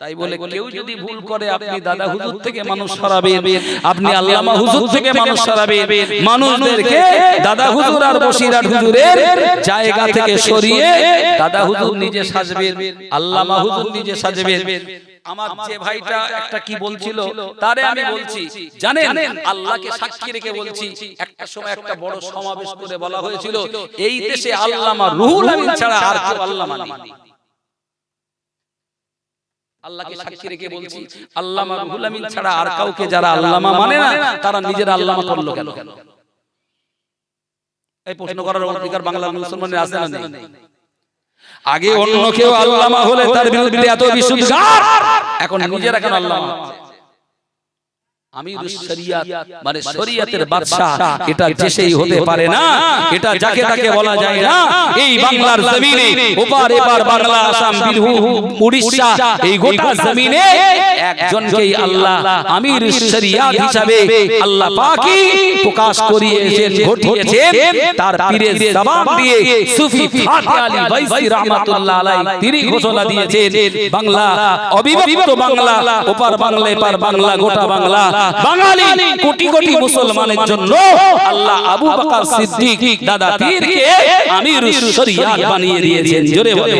তাই বলে কেউ যদি ভুল করে আপনি দাদা হুজুর থেকে মানুষ সরাবেন আপনি আল্লামা হুজুর থেকে মানুষ সরাবেন। মানুষদেরকে দাদা হুজুর আর বসিরাট হুজুরের জায়গা থেকে সরিয়ে দাদা হুজুর নিজে সাজবেন আল্লামা হুজুর নিজে সাজবেন। আমার যে ভাইটা একটা কি বলছিল তারে আমি বলছি জানেন? আল্লাহকে সাক্ষী রেখে বলছি একটা সময় একটা বড় সমাবেশ করে বলা হয়েছিল এই দেশে আল্লামা রুহুল আমিন ছাড়া আর কেউ আল্লামা নেই আল্লাহকে সাক্ষী রেখে বলছি আল্লামা রুহুল আমিন ছাড়া আর কাউকে যারা আল্লামা মানে না তারা নিজের আল্লামা করল কেন? এই প্রশ্ন করার অধিকার বাংলার মুসলমানের আছে না নেই। আগে অন্য কেউ আল্লামা হলে তার বিরুদ্ধে এত বিশুদ্ধ এখন নিজেরা কেন আল্লামা? আমিরুস শরিয়াত মানে শরিয়াতের বাদশা এটা দেশেই হতে পারে না এটা যাকে তাকে বলা যায় না এই বাংলার জমিনে ওপার এপার বাংলা আসাম বিলহু উড়িষ্যা এই গোটা জমিনে একজনকেই আল্লাহ আমিরুস শরিয়াত হিসাবে আল্লাহ পাকই প্রকাশ করিয়েছেন ঘটিয়েছেন তার পীরের জবান দিয়ে সুফি ফাতে আলী বাইসি রাহমাতুল্লাহ আলাইহি তিনি ঘোষণা দিয়েছেন বাংলা অবিভক্ত বাংলা ওপার বাংলা এপার বাংলা গোটা বাংলা বাঙালি কোটি কোটি মুসলমানের জন্য আল্লাহ আবু বকর সিদ্দিক দাদা পীরকে আমিরুস শরিয়াত বানিয়ে দিয়েছেন জোরে বলে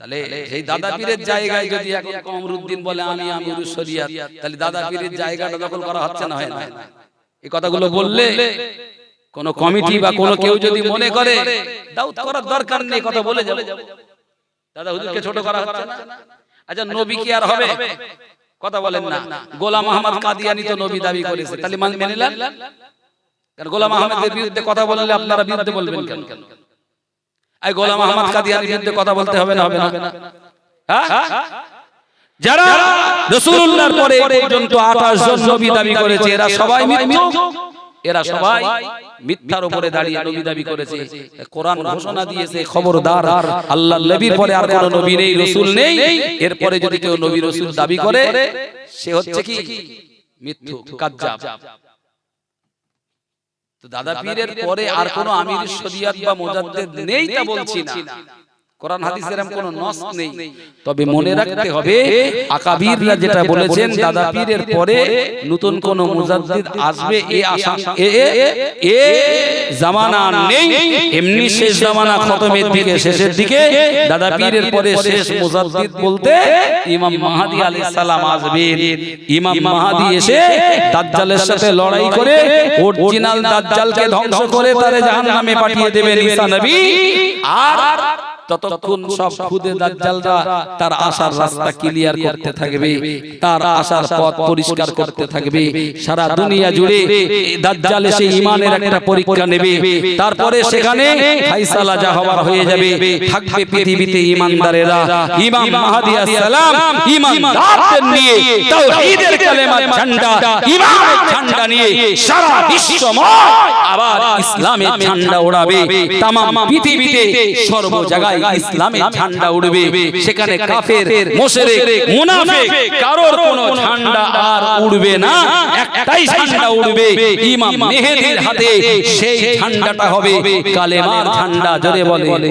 তাহলে সেই দাদা পীরের জায়গায় যদি এখন কমরুদ্দিন বলে আমি আমিরুস শরিয়াত তাহলে দাদা পীরের জায়গাটা দখল করা হচ্ছে না হয় না? এই কথাগুলো বললে কোন কমিটি বা কোন কেউ যদি মনে করে দাউদ করার দরকার নেই কথা বলে যাবে। দাদা হুজুরকে ছোট করা হচ্ছে না? আচ্ছা নবী কি আর হবে? কথা বলেন না। গোলাম আহমদ কাদিয়ানি তো নবী দাবি করেছে। তাহলে মানে মেনে নেন কারণ গোলাম আহমদের বিরুদ্ধে কথা বললে আপনারা বিরুদ্ধে বলবেন কেন? এই গোলাম আহমদ কাদিয়ানির বিরুদ্ধে কথা বলতে হবে না হবে না। হ্যাঁ? যারা রাসূলুল্লাহর পরে পর্যন্ত 28 জন নবী দাবি করেছে এরা সবাই মিথ্যুক। এরা সবাই মিথ্যার উপরে দাঁড়িয়ে নবী দাবি করেছে। কোরআন ঘোষণা দিয়েছে খবরদার আল্লাহ নবীর পরে আর কোনো নবী নেই রাসূল নেই। এরপরে যদি কেউ নবী রাসূল দাবি করে সে হচ্ছে কি? মিথ্যু কাজ্জাব। তো দাদা পীরের পরে আর কোনো আমির শরিয়াত বা মুজাদ্দিদ নেই তা বলছি না। কোরআন হাদিসের কোনো নস নেই। তবে মনে রাখতে হবে আকাবিররা যেটা বলেছেন দাদা পীরের পরে নতুন কোন মুজাদ্দিদ আসবে এ আশা। এ এ এ জামানা নেই। এমনি শেষ জামানা খতমের দিকে শেষের দিকে। দাদা পীরের পরে শেষ মুজাদ্দিদ বলতে ইমাম মাহাদি আলাইহিস সালাম আসবেন। ইমাম মাহাদি এসে দাজ্জালের সাথে লড়াই করে অরিজিনাল দাজ্জালকে ধ্বংস করে তারে জাহান্নামে পাঠিয়ে দেবেন ঈসা নবী আর ততক্ষণ সব খুদে দাজ্জালরা তার আসার রাস্তা ক্লিয়ার করতে থাকবে তার আসার পথ পরিষ্কার করতে থাকবে সারা দুনিয়া জুড়ে দাজ্জাল এসে ইমানের একটা পরীক্ষা নেবে তারপরে সেখানে ফাইসালা যা হওয়ার হয়ে যাবে থাকবে পৃথিবীতে ইমানদারেরা ইমাম মাহদি আসসালাম ইমানদারদের নিয়ে তাওহীদের কালেমার ঝান্ডা ইমানের ঝান্ডা নিয়ে সারা বিশ্বময় আবার ইসলামের ঝান্ডা ওড়াবে তাম পৃথিবীতে সর্ব জায়গায় ইসলামের ঝান্ডা উড়বে সেখানে কাফের মুশরিক মুনাফিক কারোর কোনো ঝান্ডা আর না। একটাই ঝান্ডা ইমাম মেহেদির হাতে সেই ঝান্ডাটা হবে কালেমার ঝান্ডা জোরে বলে।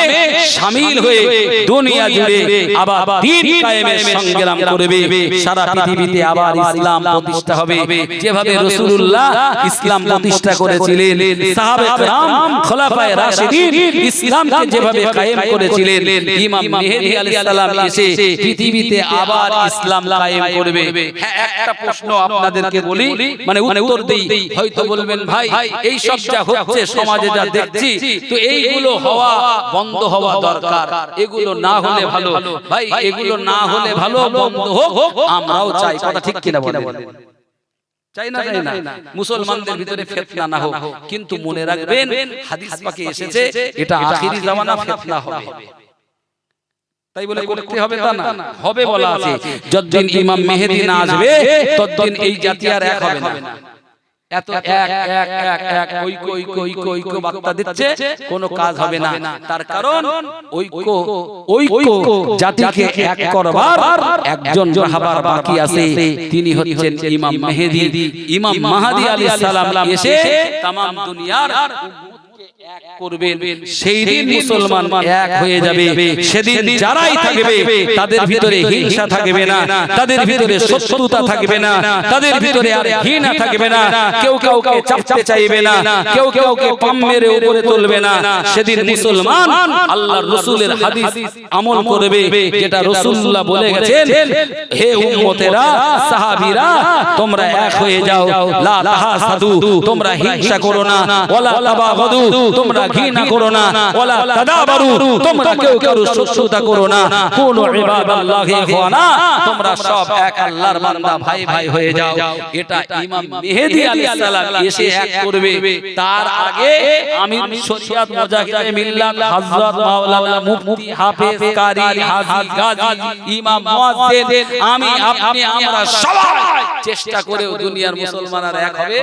শামিল হয়ে দুনিয়া জুড়ে আবার দিন কায়েমের সংগ্রাম করবে সারা পৃথিবীতে আবার ইসলাম প্রতিষ্ঠা হবে যেভাবে রাসূলুল্লাহ ইসলাম প্রতিষ্ঠা করেছিলেন সাহাবে کرام খোলাফায়ে রাশিদিন ইসলামকে যেভাবে কায়েম করেছিলেন ইমাম মেহেদী আলাইহিস সালাম এসে পৃথিবীতে আবার ইসলাম কায়েম করবে হ্যাঁ একটা প্রশ্ন আপনাদেরকে বলি মানে উত্তর দেই হয়তো বলবেন ভাই এই সব যা হচ্ছে সমাজে যা দেখছি তো এইগুলো হওয়া বন্ধ বন্ধ হওয়া দরকার। এগুলো না হলে ভালো। ভাই এগুলো না হলে ভালো বন্ধ হোক আমরাও চাই। কথা ঠিক কিনা বলেন? চাই না চাই না। মুসলমানদের ভিতরে ফিতনা না হোক। কিন্তু মনে রাখবেন হাদিস পাকে এসেছে এটা আখিরি জামানা ফিতনা হবে। তাই বলে করতে হবে তা না। হবে বলা আছে। যতদিন ইমাম মেহেদি না আসবে ততদিন এই জাতি আর এক হবে না। এত এক এক এক এক ঐক্য ঐক্য ঐক্য ঐক্য বার্তা দিচ্ছে কোনো কাজ হবে না। তার কারণ ঐক্য ঐক্য জাতিকে এক করবার একজন রাহাবার বাকি আছে। তিনি হচ্ছেন ইমাম মেহেদি। ইমাম মাহাদি আলাইহিস সালাম এসে তাম দুনিয়ার করবেন সেই দিন মুসলমান এক হয়ে যাবে। সেদিন যারাই থাকবে তাদের ভিতরে হিংসা থাকবে না। তাদের ভিতরে শত্রুতা থাকবে না। তাদের ভিতরে আর ঘৃণা থাকবে না। কেউ কাউকে চাপতে চাইবে না। কেউ কাউকে পাম মেরে উপরে তুলবে না। সেদিন মুসলমান আল্লাহর রাসূলের হাদিস আমল করবে যেটা রাসূলুল্লাহ বলে গেছেন হে উম্মতেরা সাহাবীরা তোমরা এক হয়ে যাও। লা তাহাসাদু তোমরা হিংসা করো না ওয়ালা তাবাগাদু তোমরা ঘৃণা করো না ওয়ালা তাদাবারু তোমরা কেউ কেউ শত্রুতা করো না কুনু ইবাদাল্লাহি ইখওয়ানা তোমরা সব এক আল্লাহর বান্দা ভাই ভাই হয়ে যাও এটা ইমাম মেহেদী আলাইহিস সালাম এসে এক করবে তার আগে আমি শরিয়াত মুজাহিদে মিল্লাত হযরত মাওলানা মুফতি হাফেজ কারি হাজী গাজী ইমাম মুয়াজ্জিন আমি আপনি আমরা সবাই চেষ্টা করে দুনিয়ার মুসলমানরা এক হবে।